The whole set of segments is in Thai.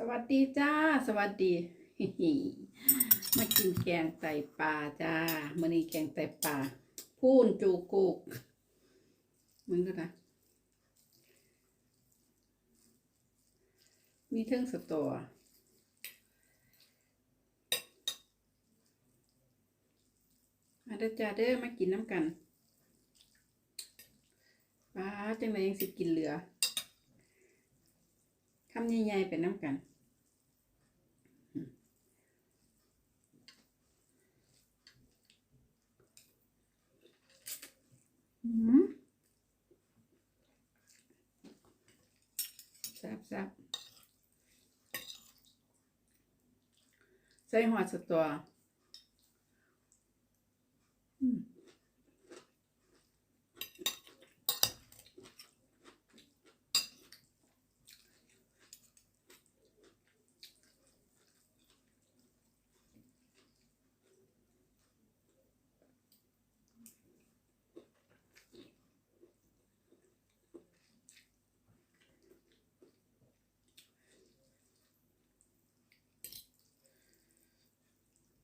สวัสดีจ้า สวัสดี มากินแกงไตปลาจ้ามื่อนี้แกงไตปลาพูนจูกุกมึงก็นะมีเทิงสตอมาเด้อจ้าเด้อมากินน้ำกันปลาจังไรยังสิกินเหลือำใหญ่ๆเป็นน้ำกันแซ่บแซ่บใส่หัวสตออืม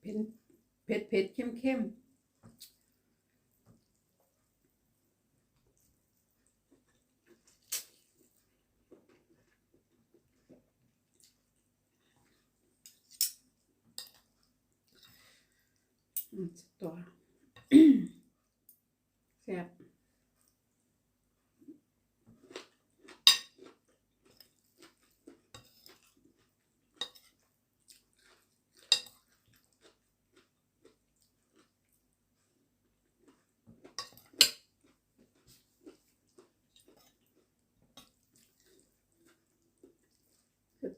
เผ็ดเผ็ดเผ็ดเข้มเข้มอืมสตอแซ่บ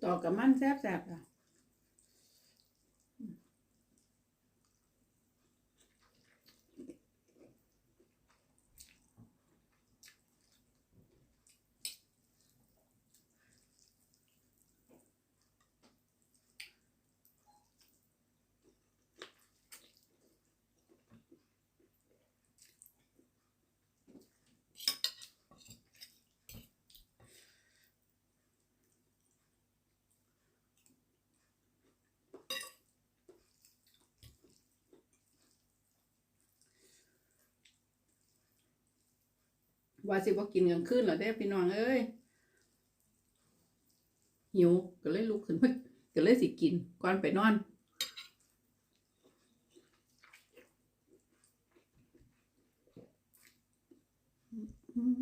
ต่อกับมันแซ่บๆอะ ว่าสิว่ากินกลางคืนเหรอเด้พี่น้องเอ้ยหิวก็เลยลุกขึ้นมาก็เลยสิกินก่อนไปนอนอืม